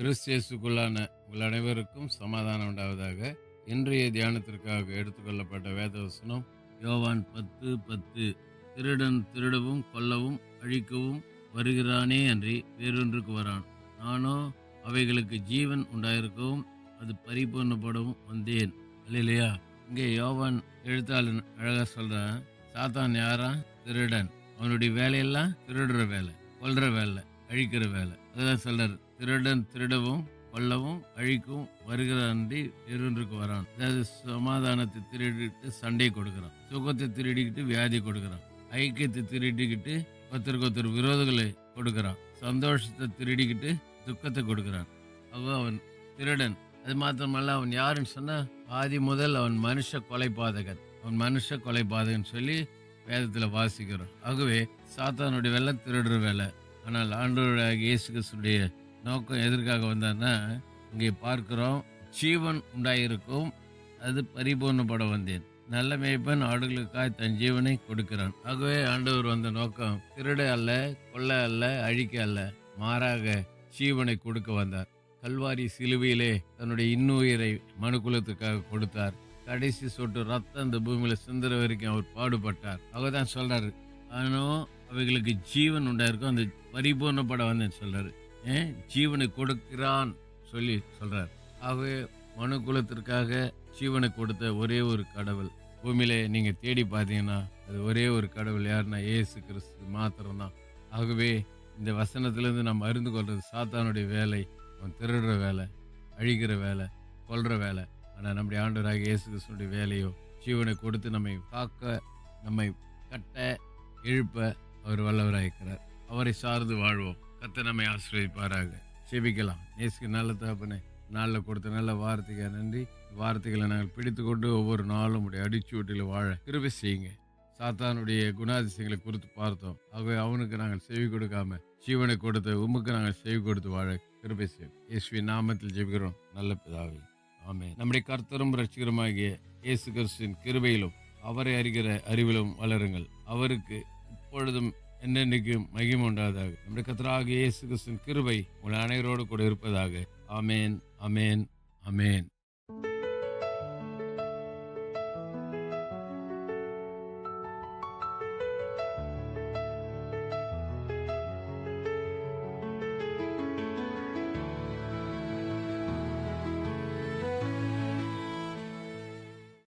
கிறிஸ்தியேசுக்குள்ளான உங்கள் அனைவருக்கும் சமாதானம் உண்டாவதாக. இன்றைய தியானத்திற்காக எடுத்துக்கொள்ளப்பட்ட வேதவசனம் யோவான் பத்து பத்து. திருடன் திருடவும் கொல்லவும் அழிக்கவும் வருகிறானே அன்றி வேறொன்றுக்கு வரான். நானோ அவைகளுக்கு ஜீவன் உண்டாயிருக்கவும் அது பரிபூர்ணப்படவும் வந்தேன். இல்லையா இங்கே யோவான் எழுத்தாளன் அழகாக சொல்கிறான் சாத்தான் யாரா? திருடன். அவனுடைய வேலையெல்லாம் திருடுற வேலை கொல்ற வேலை. அழிக்கிற வேலை. அதான் சொல்றாரு. திருடன் திருடவும் கொல்லவும் அழிக்கவும் வருகிறான்றி வேறொன்றுக்கு வரான். அதாவது சமாதானத்தை திருடிட்டு சண்டை கொடுக்குறான். சுகத்தை திருடிக்கிட்டு வியாதி கொடுக்குறான். ஐக்கியத்தை திருடிக்கிட்டு ஒருத்தருக்கு ஒருத்தர் விரோதங்களை கொடுக்குறான். சந்தோஷத்தை திருடிக்கிட்டு துக்கத்தை கொடுக்குறான். அவன் அவன் திருடன். அது மாத்திரமல்ல அவன் யாருன்னு சொன்னால் ஆதி முதல் அவன் மனுஷ கொலை பாதகன் அவன் மனுஷ கொலை பாதகன் சொல்லி வேதத்தில் வாசிக்கிறோம். ஆகவே சாத்தானுடைய வேலை திருடுற வேலை. ஆனால் ஆண்டவருடைய இயேசு கிறிஸ்துடைய நோக்கம் எதற்காக வந்தார்னா இங்கே பார்க்கிறோம் ஜீவன் உண்டாயிருக்கும் அது பரிபூர்ணப்பட வந்தேன். நல்ல மேய்ப்பன் ஆடுகளுக்காய் தன் ஜீவனை கொடுக்கிறான். ஆகவே ஆண்டவர் வந்த நோக்கம் திருட அல்ல கொள்ள அல்ல அழிக்க அல்ல மாறாக ஜீவனை கொடுக்க வந்தார். கல்வாரி சிலுவையிலே தன்னுடைய இன்னுயிரை மனுக்குலத்துக்காக கொடுத்தார். கடைசி சொட்டு ரத்தம் இந்த பூமியில சிந்துற வரைக்கும் அவர் பாடுபட்டார். அவர் தான் சொல்றாரு ஆனால் அவைகளுக்கு ஜீவன் உண்டாயிருக்கும் அந்த பரிபூர்ணப்பட வந்து சொல்றாரு. ஏன் ஜீவனை கொடுக்கிறான் சொல்லி சொல்கிறார் ஆகவே மனு குலத்திற்காக ஜீவனை கொடுத்த ஒரே ஒரு கடவுள். பூமியில நீங்கள் தேடி பார்த்தீங்கன்னா அது ஒரே ஒரு கடவுள் யாருன்னா ஏசு கிறிஸ்து மாத்திரம்தான். ஆகவே இந்த வசனத்திலேருந்து நம்ம அறிந்து கொள்வது சாத்தானுடைய வேலை அவன் திருடுற வேலை அழிக்கிற வேலை கொல்ற வேலை. ஆனால் நம்முடைய ஆண்டவராக இயேசு கிறிஸ்துடைய வேலையோ ஜீவனை கொடுத்து நம்மை காக்க நம்மை கட்ட எழுப்ப அவர் வல்லவராயிருக்கிறார் அவரை சார்ந்து வாழ்வோம். கத்தை நம்மை ஆசிரியப்பாராக செபிக்கலாம் நேசுக்கு நல்ல தகப்பனே நாளில் கொடுத்த நல்ல வார்த்தைக்கு நன்றி. வார்த்தைகளை நாங்கள் பிடித்து கொண்டு ஒவ்வொரு நாளும் உடைய அடிச்சுவட்டில் வாழ கிருபை செய்யுங்க. சாத்தானுடைய குணாதிசயங்களை குறித்து பார்த்தோம். ஆகவே அவனுக்கு நாங்கள் செவி கொடுக்காம ஜீவனை கொடுத்து உமக்கு நாங்கள் செவி கொடுத்து வாழ கிருபை செய்யும் இயேசுவி நாமத்தில் ஜெபிக்கிறோம். நல்ல பிதாவே. ஆமே நம்முடைய கர்த்தரும் ரட்சிகரமாகிய இயேசு கிறிஸ்துவின் கிருபையிலும் அவரை அறிகிற அறிவிலும் வளருங்கள். அவருக்கு இப்பொழுதும் என்னென்னைக்கும் மகிமை உண்டாவதாக நம்முடைய கத்தராக இயேசு கிறிஸ்துவின் கிருபை உங்கள் அனைவரோடு கூட இருப்பதாக. அமேன் அமேன் அமேன்